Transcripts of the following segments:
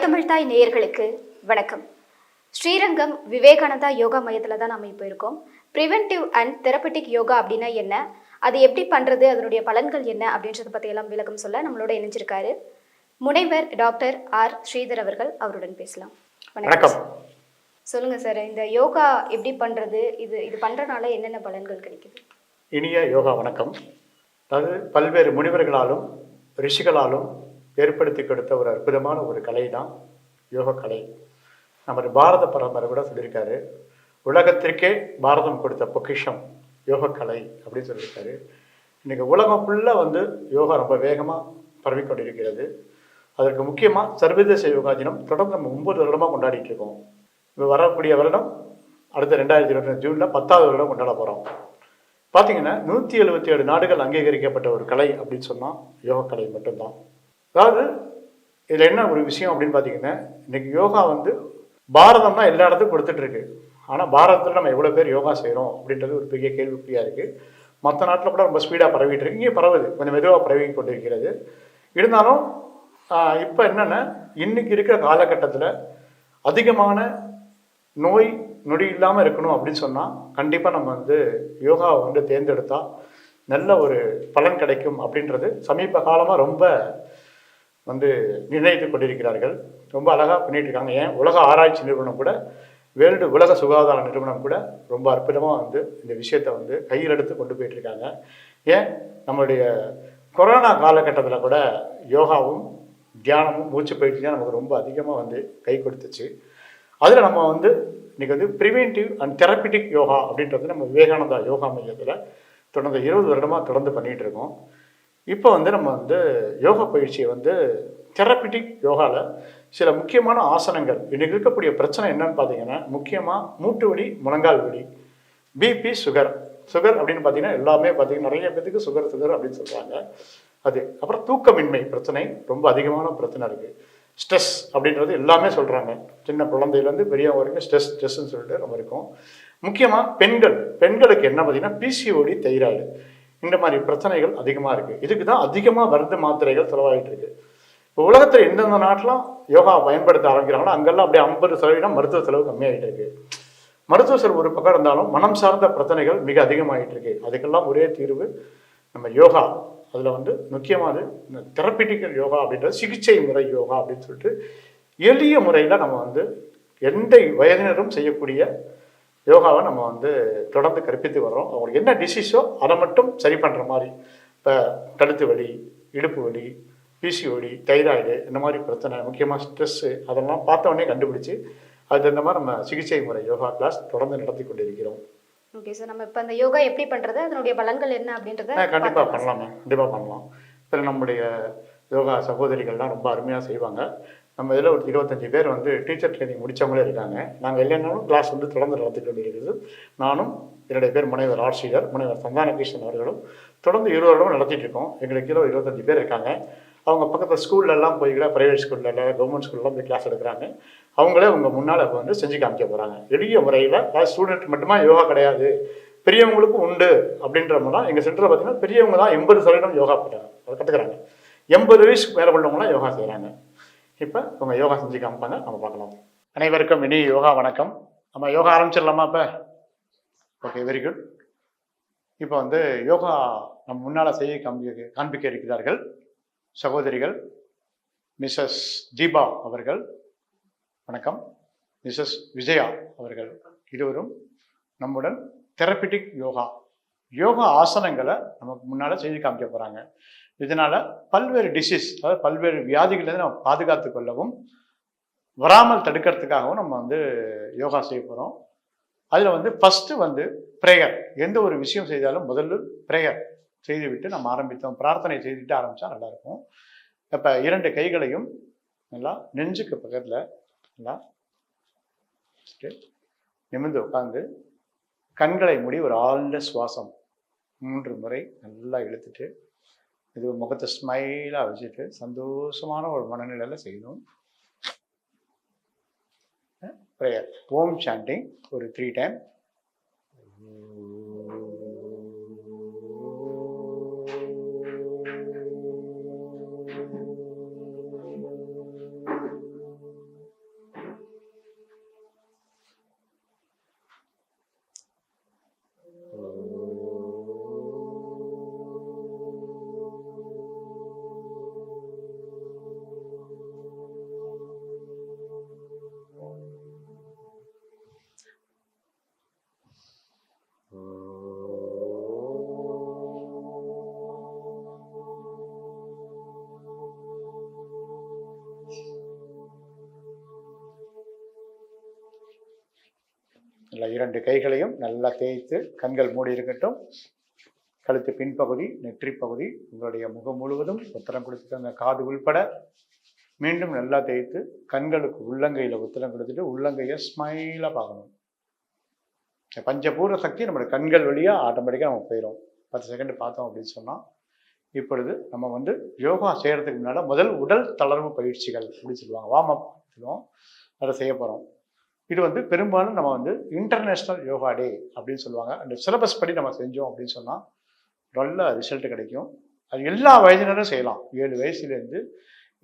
தாய் நேயர்களுக்கு வணக்கம். ஸ்ரீரங்கம் விவேகானந்தா யோகா மையத்தில் தான் நம்ம இப்போ இருக்கோம். ப்ரிவென்டிவ் அண்ட் தெரப்பட்டிக் யோகா அப்படின்னா என்ன? அது எப்படி பண்ணுறது அதனுடைய பலன்கள் என்ன? அப்படின்றத பற்றியெல்லாம் விளக்கம் சொல்ல நம்மளோட இணைஞ்சிருக்காரு. முனைவர் டாக்டர் ஆர் ஸ்ரீதர் அவர்கள் அவருடன் பேசலாம். வணக்கம். சொல்லுங்க சார் இந்த யோகா எப்படி பண்றது? இது இது பண்றதுனால என்னென்ன பலன்கள் கிடைக்குது? இனிய யோகா வணக்கம். அதாவது பல்வேறு முனிவர்களாலும் ரிஷிகளாலும் ஏற்படுத்தி கொடுத்த ஒரு அற்புதமான ஒரு கலை தான் யோக கலை. நமது பாரத பரம்பரை கூட சொல்லியிருக்காரு உலகத்திற்கே பாரதம் கொடுத்த பொக்கிஷம் யோக கலை அப்படின்னு சொல்லியிருக்காரு. இன்னைக்கு உலகம் ஃபுல்லாக வந்து யோகா ரொம்ப வேகமாக பரவிக்கொண்டிருக்கிறது அதற்கு முக்கியமாக சர்வதேச யோகா தினம் தொடர்ந்து நம்ம ஒன்பது வருடமாக கொண்டாடிட்டு இருக்கோம். இப்போ வரக்கூடிய வருடம் அடுத்த ரெண்டாயிரத்தி இருபத்தி ஜூனில் பத்தாவது வருடம் கொண்டாட போகிறோம் பார்த்தீங்கன்னா நூற்றி எழுபத்தி ஏழு நாடுகள் அங்கீகரிக்கப்பட்ட ஒரு கலை அப்படின்னு சொன்னால் யோகக்கலை கலை மட்டும்தான். அதாவது இதில் என்ன ஒரு விஷயம் அப்படின்னு பார்த்தீங்கன்னா இன்றைக்கி யோகா வந்து பாரதம் தான் எல்லா இடத்துக்கும் கொடுத்துட்ருக்கு ஆனால் பாரதத்தில் நம்ம எவ்வளோ பேர் யோகா செய்கிறோம் அப்படின்றது ஒரு பெரிய கேள்விக்குறியாக இருக்குது மற்ற நாட்டில் கூட ரொம்ப ஸ்பீடாக பரவிட்டு இருக்கு. இங்கே பரவுது. கொஞ்சம் மெதுவாக பரவி கொண்டிருக்கிறது இருந்தாலும் இப்போ என்னென்னா இன்றைக்கி இருக்கிற காலகட்டத்தில் அதிகமான நோய் நொடி இல்லாமல் இருக்கணும் அப்படின்னு சொன்னால் கண்டிப்பாக நம்ம வந்து யோகாவை வந்து தேர்ந்தெடுத்தால் நல்ல ஒரு பலன் கிடைக்கும் அப்படின்றது சமீப காலமாக ரொம்ப வந்து நிர்ணயித்து கொண்டிருக்கிறார்கள். ரொம்ப அழகாக பண்ணிட்டு இருக்காங்க ஏன்? உலக ஆராய்ச்சி நிறுவனம் கூட வேர்ல்டு உலக சுகாதார நிறுவனம் கூட ரொம்ப அற்புதமாக வந்து இந்த விஷயத்தை வந்து கையில் எடுத்து கொண்டு போயிட்டுருக்காங்க. ஏன்? நம்மளுடைய கொரோனா காலகட்டத்தில் கூட யோகாவும் தியானமும் மூச்சு பயிற்சியும் நமக்கு ரொம்ப அதிகமாக வந்து கை கொடுத்துச்சு. அதில் நம்ம வந்து இன்றைக்கி வந்து ப்ரிவென்டிவ் அண்ட் தெரப்பிட்டிக் யோகா அப்படின்றது நம்ம விவேகானந்தா யோகா மையத்தில் தொடர்ந்து இருபது வருடமாக தொடர்ந்து பண்ணிகிட்டு இருக்கோம் இப்போ வந்து நம்ம வந்து யோகா பயிற்சியை வந்து தெரப்பிட்டிக் யோகாவில் சில முக்கியமான ஆசனங்கள் இன்னைக்கு இருக்கக்கூடிய பிரச்சனை என்னன்னு பார்த்தீங்கன்னா முக்கியமாக மூட்டு வலி முழங்கால் வலி பிபி சுகர் சுகர் அப்படின்னு பார்த்தீங்கன்னா எல்லாமே பார்த்தீங்கன்னா நிறைய பேத்துக்கு சுகர் சுகர் அப்படின்னு சொல்கிறாங்க அது அப்புறம் தூக்கமின்மை பிரச்சனை ரொம்ப அதிகமான பிரச்சனை இருக்குது ஸ்ட்ரெஸ் அப்படின்றது எல்லாமே சொல்கிறாங்க சின்ன குழந்தையிலேருந்து பெரியவங்க வரைக்கும் ஸ்ட்ரெஸ் ஸ்ட்ரெஸ்ன்னு சொல்லிட்டு நம்ம இருக்கும். முக்கியமாக பெண்கள் பெண்களுக்கு என்ன பார்த்தீங்கன்னா பிசிஓடி தைராய்டு இந்த மாதிரி பிரச்சனைகள் அதிகமாக இருக்குது இதுக்கு தான் அதிகமாக மருந்து மாத்திரைகள் செலவாகிட்டு இருக்கு. இப்போ உலகத்தில் எந்தெந்த நாட்டிலாம் யோகா பயன்படுத்த ஆரம்பிக்கிறாங்களோ அங்கெல்லாம் அப்படியே ஐம்பது சதவீதம் மருத்துவ செலவு கம்மியாகிட்டு இருக்கு. மருத்துவ செலவு ஒரு பக்கம் இருந்தாலும் மனம் சார்ந்த பிரச்சனைகள் மிக அதிகமாகிட்டு இருக்கு. அதுக்கெல்லாம் ஒரே தீர்வு நம்ம யோகா. அதில் வந்து முக்கியமானது இந்த தெரப்பிட்டிக்கல் யோகா அப்படின்றது சிகிச்சை முறை யோகா அப்படின்னு சொல்லிட்டு எளிய முறையில் நம்ம வந்து எந்த வயதினரும் செய்யக்கூடிய யோகாவை நம்ம வந்து தொடர்ந்து கற்பித்து வர்றோம். அவங்களுக்கு என்ன டிசீஸோ அதை மட்டும் சரி பண்ணுற மாதிரி இப்போ கழுத்து வலி இடுப்பு வலி பிசிஓடி தைராய்டு இந்த மாதிரி பிரச்சனை முக்கியமாக ஸ்ட்ரெஸ்ஸு அதெல்லாம் பார்த்த உடனே கண்டுபிடிச்சு அது தகுந்த மாதிரி நம்ம சிகிச்சை முறை யோகா கிளாஸ் தொடர்ந்து நடத்தி கொண்டிருக்கிறோம். ஓகே சார் நம்ம இப்போ அந்த யோகா எப்படி பண்றது அதனுடைய பலன்கள் என்ன அப்படின்றத கண்டிப்பாக பண்ணலாமே கண்டிப்பாக பண்ணலாம். இதில் நம்முடைய யோகா சகோதரிகள்லாம் ரொம்ப அருமையாக செய்வாங்க. நம்ம இதில் ஒரு இருபத்தஞ்சி பேர் வந்து டீச்சர் ட்ரைனிங் முடித்தவங்களே இருக்காங்க. நாங்கள் இல்லைனாலும் கிளாஸ் வந்து தொடர்ந்து நடத்திட்டு கொண்டிருக்கிறது நானும் என்னுடைய பேர் முனைவர் ஆட்சியர் முனைவர் சந்தானகிருஷ்ணன் அவர்களும் தொடர்ந்து இருபது வருடம் நடத்திட்டு இருக்கோம். எங்களுக்கு கீழே இருபத்தஞ்சி பேர் இருக்காங்க. அவங்க பக்கத்தில் ஸ்கூல்லலாம் போய் கூட ப்ரைவேட் ஸ்கூலில் கவர்மெண்ட் ஸ்கூல்லாம் போய் கிளாஸ் எடுக்கிறாங்க. அவங்களே அவங்க முன்னால் வந்து செஞ்சு காமிக்க போகிறாங்க எளிய முறையில் ஸ்டூடெண்ட் மட்டுமா யோகா கிடையாது. பெரியவங்களுக்கும் உண்டு அப்படின்றவங்கலாம் எங்கள் சென்டரில் பார்த்தீங்கன்னா பெரியவங்க தான் எண்பது சதவீதம் யோகா பண்ணுறாங்க அதை கற்றுக்குறாங்க எண்பது வயசுக்கு மேலே உள்ளவங்களாம் யோகா செய்கிறாங்க இப்போ உங்கள் யோகா செஞ்சு காமிப்பாங்க. நம்ம பார்க்கலாம். அனைவருக்கும் இனி யோகா வணக்கம். நம்ம யோகா ஆரம்பிச்சிடலாமா இப்போ? ஓகே வெரி குட் இப்போ வந்து யோகா நம்ம முன்னால் செய்ய காண்பிக்க காண்பிக்க இருக்கிறார்கள். சகோதரிகள் மிஸ்ஸஸ் தீபா அவர்கள் வணக்கம். மிஸ்ஸஸ் விஜயா அவர்கள் இருவரும் நம்முடன் தெரப்பிட்டிக் யோகா யோகா ஆசனங்களை நமக்கு முன்னால் செய்து காமிக்க போகிறாங்க இதனால் பல்வேறு டிசீஸ் அதாவது பல்வேறு வியாதிகள்லேருந்து நம்ம பாதுகாத்து கொள்ளவும் வராமல் தடுக்கிறதுக்காகவும் நம்ம வந்து யோகா செய்ய போகிறோம் அதில் வந்து ஃபஸ்ட்டு வந்து ப்ரேயர் எந்த ஒரு விஷயம் செய்தாலும் முதல்ல ப்ரேயர் செய்துவிட்டு நம்ம ஆரம்பித்தோம். பிரார்த்தனை செய்துட்டு ஆரம்பித்தா நல்லாயிருக்கும் இப்போ இரண்டு கைகளையும் நல்லா நெஞ்சுக்கு பக்கத்தில் நல்லா நிமிர்ந்து உட்காந்து கண்களை மூடி ஒரு ஆழ்ந்த சுவாசம் மூன்று முறை நல்லா இழுத்துட்டு இது முகத்தை ஸ்மைலாக வச்சுட்டு சந்தோஷமான ஒரு மனநிலையில் செய்யணும். ப்ரேயர் ஓம் சாண்டிங் ஒரு த்ரீ டைம் இரண்டு கைகளையும் நல்லா தேய்த்து கண்கள் மூடி இருக்கட்டும். கழுத்து பின்பகுதி நெற்றி பகுதி உங்களுடைய முகம் முழுவதும் உத்தரம் கொடுத்துக்கோங்க. காது உள்பட. மீண்டும் நல்லா தேய்த்து கண்களுக்கு உள்ளங்கையில் உத்தரம் கொடுத்துட்டு உள்ளங்கையை ஸ்மைலாக பார்க்கணும். பஞ்சபூர்வ சக்தி நம்மளோட கண்கள் வழியாக ஆட்டோமேட்டிக்காக நம்ம போயிடும் பத்து செகண்ட் பார்த்தோம் அப்படின்னு சொன்னால் இப்பொழுது நம்ம வந்து யோகா செய்கிறதுக்கு முன்னால் முதல் உடல் தளர்வு பயிற்சிகள் அப்படின்னு சொல்லுவாங்க. வார்ம் அப் அதை செய்ய போகிறோம் இது வந்து பெரும்பாலும் நம்ம வந்து இன்டர்நேஷ்னல் யோகா டே அப்படின்னு சொல்லுவாங்க. அந்த சிலபஸ் படி நம்ம செஞ்சோம் அப்படின்னு சொன்னால் நல்ல ரிசல்ட் கிடைக்கும். அது எல்லா வயதினரும் செய்யலாம். ஏழு வயசுலேருந்து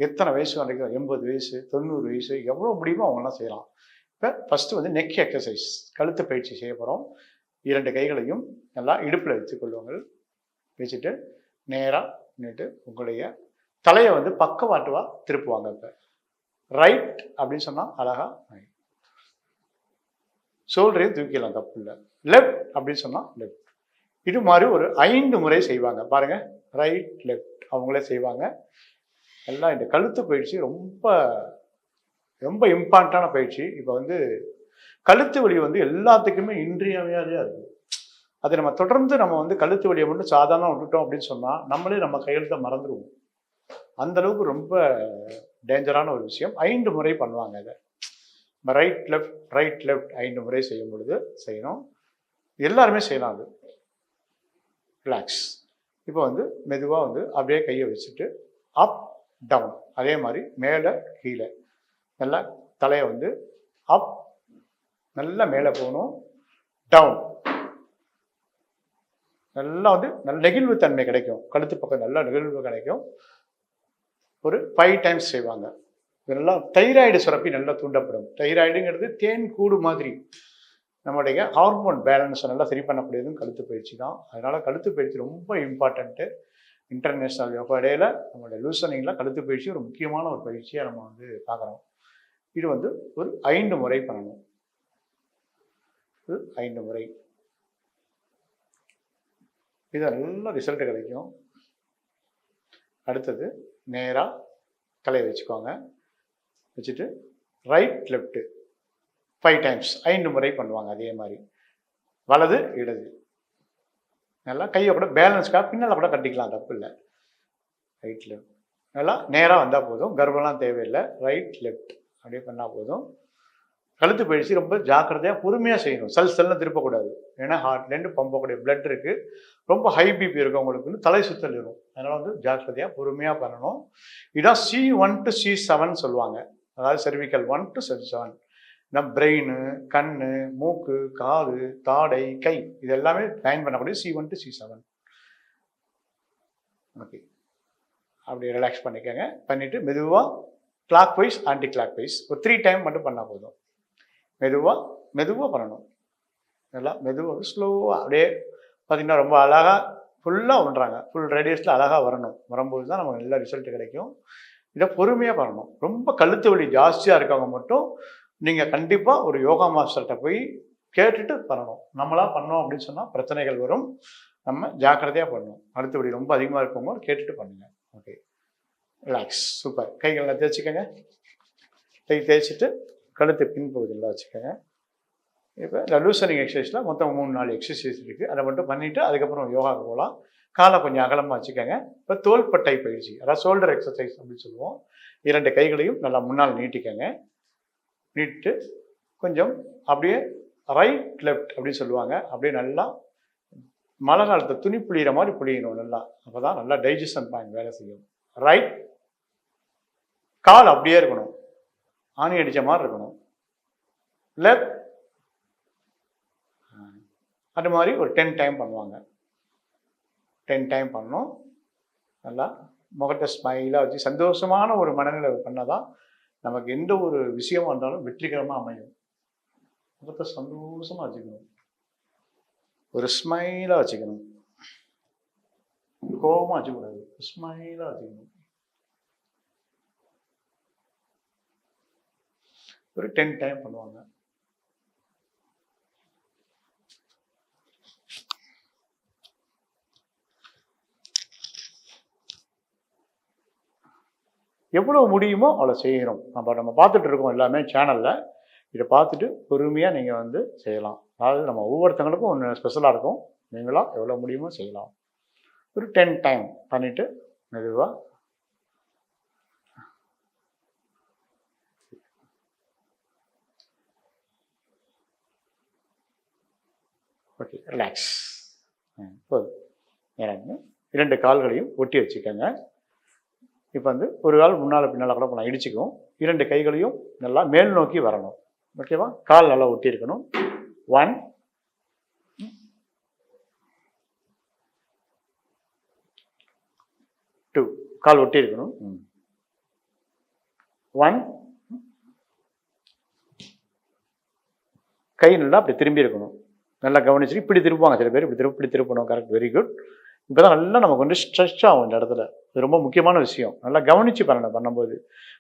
எத்தனை வயசு வரைக்கும்? எண்பது வயசு தொண்ணூறு வயசு எவ்வளோ முடியுமோ அவங்களாம் செய்யலாம். இப்போ ஃபஸ்ட்டு வந்து நெக் எக்ஸசைஸ் கழுத்து பயிற்சி செய்ய போகிறோம் இரண்டு கைகளையும் நல்லா இடுப்பில் வச்சுக்கொள்ளுங்கள் வச்சுட்டு நேராக நின்றுட்டு உங்களுடைய தலையை வந்து பக்கவாட்டுவாக திருப்புவாங்க இப்போ. ரைட் அப்படின்னு சொன்னால் அழகாக ரைட் ஷோல்டரையும் தூக்கிடலாம் தப்பு இல்லை லெஃப்ட் அப்படின்னு சொன்னால் லெஃப்ட். இது மாதிரி ஒரு ஐந்து முறை செய்வாங்க. பாருங்கள் ரைட் லெஃப்ட் அவங்களே செய்வாங்க. எல்லாம் இந்த கழுத்து பயிற்சி ரொம்ப ரொம்ப இம்பார்ட்டண்டான பயிற்சி. இப்போ வந்து கழுத்து வலி வந்து எல்லாத்துக்குமே இன்றியமையாதையாக இருக்குது அதை நம்ம தொடர்ந்து நம்ம வந்து கழுத்து வலியை மட்டும் சாதாரண விட்டுட்டோம் அப்படின்னு சொன்னால் நம்மளே நம்ம கையெழுத்தை மறந்துடுவோம் அந்த அளவுக்கு ரொம்ப டேஞ்சரான ஒரு விஷயம். ஐந்து முறை பண்ணுவாங்க அதை ரைட் லெஃப்ட் ரைட் லெஃப்ட் ஐந்து முறை செய்யும் பொழுது செய்யணும். எல்லாருமே செய்யலாம் அது. ரிலாக்ஸ் இப்போ வந்து மெதுவாக வந்து அப்படியே கையை வச்சுட்டு அப் டவுன் அதே மாதிரி மேலே கீழே. நல்லா தலையை வந்து அப் நல்லா மேலே போகணும். டவுன் நல்லா வந்து நல்ல நெகிழ்வு தன்மை கிடைக்கும். கழுத்து பக்கம் நல்லா நெகிழ்வு கிடைக்கும். ஒரு ஃபைவ் டைம்ஸ் செய்வாங்க. இதெல்லாம் தைராய்டு சுரப்பி நல்லா தூண்டப்படும். தைராய்டுங்கிறது தேன் கூடு மாதிரி. நம்முடைய ஹார்மோன் பேலன்ஸை நல்லா சரி பண்ணக்கூடியதும் கழுத்து பயிற்சி தான். அதனால் கழுத்து பயிற்சி ரொம்ப இம்பார்ட்டண்ட்டு இன்டர்நேஷ்னல் யோகா டேயில் நம்மளுடைய லூசனிங்கில் கழுத்து பயிற்சி ஒரு முக்கியமான ஒரு பயிற்சியாக நம்ம வந்து பார்க்குறோம். இது வந்து ஒரு ஐந்து முறை பண்ணணும். ஐந்து முறை. இது நல்ல ரிசல்ட் கிடைக்கும். அடுத்தது நேராக தலையை வச்சுக்கோங்க. வச்சுட்டு ரைட் லெஃப்ட்டு ஃபைவ் டைம்ஸ் ஐந்து முறை பண்ணுவாங்க அதே மாதிரி. வலது இடது. நல்லா கையை கூட பேலன்ஸ்க்காக பின்னால் கூட கட்டிக்கலாம் தப்பு இல்லை. ரைட் லெஃப்ட் நல்லா நேராக வந்தால் போதும். கர்ப்பம்லாம் தேவையில்லை. ரைட் லெஃப்ட் அப்படியே பண்ணால் போதும். கழுத்து பயிற்சி ரொம்ப ஜாக்கிரதையாக பொறுமையாக செய்யணும். செல் செல்லம் திருப்பக்கூடாது. ஏன்னா ஹார்ட்லேருந்து பம்பக்கூடிய பிளட் இருக்குது ரொம்ப ஹை பிபி வந்து தலை சுத்தல் இருக்கும் அதனால் வந்து ஜாக்கிரதையாக பொறுமையாக பண்ணணும். இதான் C one to C seven சொல்லுவாங்க. அதாவது செர்விக்கல் ஒன் டு செவன் நம் பிரெயின் கண் மூக்கு காது தாடை கை இது எல்லாமே லைன் பண்ணக்கூடிய C one to C seven okay அப்படி ரிலாக்ஸ் பண்ணிக்கோங்க. பண்ணிவிட்டு மெதுவாக clockwise anticlockwise ஒரு த்ரீ டைம் மட்டும் பண்ணால் போதும். மெதுவாக மெதுவாக பண்ணணும். நல்லா மெதுவாக ஸ்லோவாக அப்படியே பார்த்திங்கன்னா ரொம்ப அழகாக ஃபுல்லாக பண்ணுறாங்க ஃபுல் ரேடியஸில் அழகாக வரணும். வரும்போது தான் நமக்கு நல்ல ரிசல்ட் கிடைக்கும். இதை பொறுமையாக பண்ணணும். ரொம்ப கழுத்து வலி ஜாஸ்தியாக இருக்கவங்க மட்டும் நீங்கள் கண்டிப்பாக ஒரு யோகா மாஸ்டர்கிட்ட போய் கேட்டுட்டு பண்ணணும். நம்மளாக பண்ணோம் அப்படின்னு சொன்னால் பிரச்சனைகள் வரும். நம்ம ஜாக்கிரதையாக பண்ணணும். கழுத்து வலி ரொம்ப அதிகமாக இருக்கவங்க கேட்டுட்டு பண்ணுங்கள் ஓகே ரிலாக்ஸ் சூப்பர் கைகளை தேய்ச்சிக்கோங்க. கை தேய்ச்சிட்டு கழுத்து பின்பகுதியில் வச்சுக்கோங்க. இப்போ லூசனிங் எக்ஸசைஸில் மொத்தம் மூணு நாலு எக்ஸசைஸ் இருக்குது அதை மட்டும் பண்ணிவிட்டு அதுக்கப்புறம் யோகாவுக்கு போகலாம். காலை கொஞ்சம் அகலமாக வச்சுக்கோங்க. இப்போ தோள்பட்டை பயிற்சி அதாவது ஷோல்டர் எக்ஸசைஸ் அப்படின்னு சொல்லுவோம். இரண்டு கைகளையும் நல்லா முன்னால் நீட்டிக்கங்க. நீட்டு கொஞ்சம் அப்படியே ரைட் லெஃப்ட் அப்படின்னு சொல்லுவாங்க. அப்படியே நல்லா மழை காலத்தை துணி புளிகிற மாதிரி புளியணும் நல்லா. அப்போ தான் நல்லா டைஜஷன் பாயிண்ட் வேலை செய்யும். ரைட் கால் அப்படியே இருக்கணும். ஆணி அடித்த மாதிரி இருக்கணும். லெஃப்ட் அது மாதிரி ஒரு டென் டைம் பண்ணுவாங்க. டென் டைம் பண்ணோம் நல்லா முகத்தை ஸ்மைலாக வச்சு சந்தோஷமான ஒரு மனநிலை பண்ணால் தான் நமக்கு எந்த ஒரு விஷயமா இருந்தாலும் வெற்றிகரமாக அமையும். முகத்தை சந்தோஷமாக வச்சுக்கணும். ஒரு ஸ்மைலாக வச்சுக்கணும். கோபமாக வச்சுக்கூடாது. ஸ்மைலாக வச்சுக்கணும். ஒரு டென் டைம் பண்ணுவாங்க. எவ்வளோ முடியுமோ அவ்வளோ செய்கிறோம். நம்ம நம்ம பார்த்துட்டு இருக்கோம் எல்லாமே சேனலில் இதை பார்த்துட்டு பொறுமையாக நீங்கள் வந்து செய்யலாம். அதாவது நம்ம ஒவ்வொருத்தங்களுக்கும் ஒன்று ஸ்பெஷலாக இருக்கும். நீங்களாக எவ்வளோ முடியுமோ செய்யலாம். ஒரு டென் டைம் பண்ணிவிட்டு மெதுவாக ஓகே ரிலாக்ஸ் போதும். இறங்கு இரண்டு கால்களையும் ஒட்டி வச்சுக்கோங்க. இப்போ வந்து ஒரு கால் முன்னால் பின்னால் கூட நான் இடிச்சுக்கும் இரண்டு கைகளையும் நல்லா மேல் நோக்கி வரணும். ஓகேவா? கால் நல்லா ஒட்டி இருக்கணும். ஒன் டூ கால் ஒட்டி இருக்கணும். ஒன் கை நல்லா அப்படி திரும்பி இருக்கணும். நல்லா கவனிச்சுட்டு இப்படி திருப்புவாங்க. சில பேர் இப்படி திருப்பி இப்படி திருப்பணும். கரெக்ட் வெரி குட் இப்போ தான் நல்லா நமக்கு வந்து ஸ்ட்ரெச் ஆகும் இந்த இடத்துல. இது ரொம்ப முக்கியமான விஷயம். நல்லா கவனித்து பண்ணணும் பண்ணும்போது.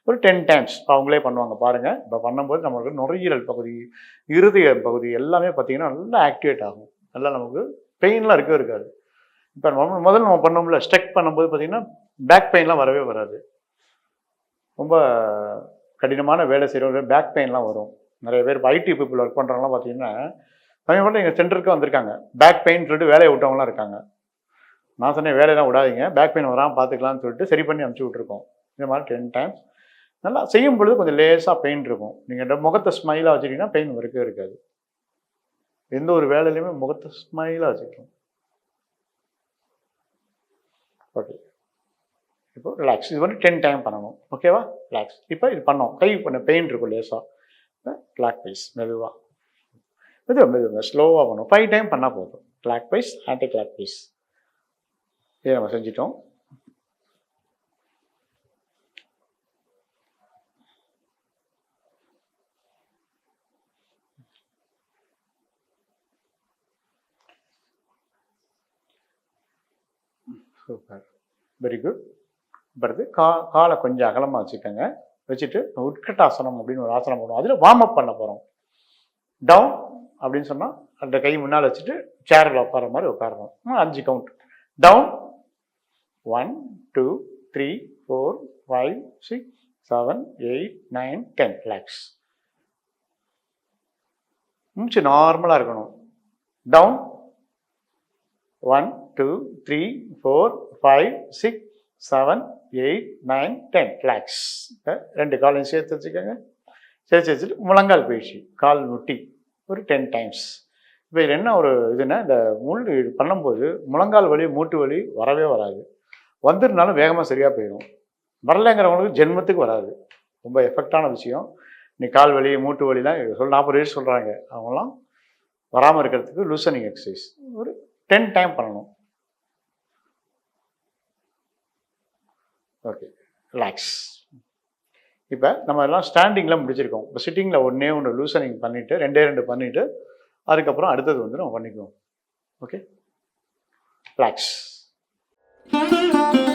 ஒரு டென் டைம்ஸ் அவங்களே பண்ணுவாங்க பாருங்கள் இப்போ பண்ணும்போது நம்மளுக்கு நுரையீரல் பகுதி இருதய பகுதி எல்லாமே பார்த்தீங்கன்னா நல்லா ஆக்டிவேட் ஆகும். நல்லா நமக்கு பெயின்லாம் இருக்கவே இருக்காது. இப்போ நம்ம முதல்ல நம்ம பண்ணோம்ல ஸ்ட்ரெக் பண்ணும்போது பார்த்தீங்கன்னா பேக் பெயின்லாம் வரவே வராது. ரொம்ப கடினமான வேலை செய்கிறவங்க பேக் பெயின்லாம் வரும். நிறைய பேர் இப்போ ஐடி பீப்புள் ஒர்க் பண்ணுறவங்களாம் பார்த்தீங்கன்னா சமீபத்தில் எங்கள் சென்டருக்கு வந்திருக்காங்க. பேக் பெயின் சொல்லிட்டு வேலையை விட்டவங்களாம் இருக்காங்க. நான் சொன்னேன் வேலையெல்லாம் விடாதீங்க. பேக் பெயின் வராமல் பார்த்துக்கலாம்னு சொல்லிட்டு சரி பண்ணி அமுச்சு விட்ருக்கோம் இந்த மாதிரி டென் டைம்ஸ் நல்லா செய்யும் பொழுது கொஞ்சம் லேசாக பெயின் இருக்கும். நீங்கள் முகத்தை ஸ்மைலாக வச்சுட்டிங்கன்னா பெயின் இருக்கவே இருக்காது. எந்த ஒரு வேலையிலையுமே முகத்தை ஸ்மைலாக வச்சுக்கணும். ஓகே இப்போ ரிலாக்ஸ் இது வந்து டென் டைம் பண்ணணும். ஓகேவா ரிலாக்ஸ் இப்போ இது பண்ணோம். கை பண்ண பெயின் இருக்கும் லேசாக கிளாக் வைஸ் மெதுவாக மெதுவாக மெதுவாக ஸ்லோவாக பண்ணணும். ஃபைவ் டைம் பண்ணால் போதும். Clockwise anticlockwise இதை நம்ம செஞ்சிட்டோம். சூப்பர். வெரி குட் அடுத்து கா காலை கொஞ்சம் அகலமாக வச்சுக்கோங்க. வச்சுட்டு உட்கட்டாசனம் அப்படின்னு ஒரு ஆசனம் பண்ணுவோம் அதில் வார்ம் அப் பண்ண போகிறோம் டவுன் அப்படின்னு சொன்னால் அந்த கை முன்னால் வச்சுட்டு சேரில் உட்கார மாதிரி உட்காரணும். அஞ்சு count down one two three four five six seven eight nine ten relax. மூச்சு நார்மலாக இருக்கணும். Down. One two three four five six seven eight nine ten relax. ரெண்டு காலையும் சேர்த்து வச்சுக்கோங்க. சேர்த்து வச்சுட்டு முழங்கால் பயிற்சி கால் முட்டி ஒரு டென் டைம்ஸ். இப்போ இது என்ன ஒரு இதுன்னா இந்த முள் இது பண்ணும்போது முழங்கால் வலி மூட்டு வலி வரவே வராது. வந்துருந்தாலும் வேகமாக சரியாக போயிடும் வரலைங்கிறவங்களுக்கு ஜென்மத்துக்கு வராது. ரொம்ப எஃபெக்டான விஷயம். நீ கால் வலி மூட்டு வலிலாம் சொல் நாற்பது வயசு சொல்கிறாங்க அவங்களாம் வராமல் இருக்கிறதுக்கு லூசனிங் எக்ஸசைஸ் ஒரு டென் டைம் பண்ணணும். ஓகே ரிலாக்ஸ் இப்போ நம்ம எல்லாம் ஸ்டாண்டிங்கில் முடிச்சிருக்கோம். இப்போ சிட்டிங்கில் ஒன்றே ஒன்று லூசனிங் பண்ணிவிட்டு ரெண்டே ரெண்டு பண்ணிவிட்டு அதுக்கப்புறம் அடுத்தது வந்து நம்ம பண்ணிக்குவோம். Okay relax Thank you.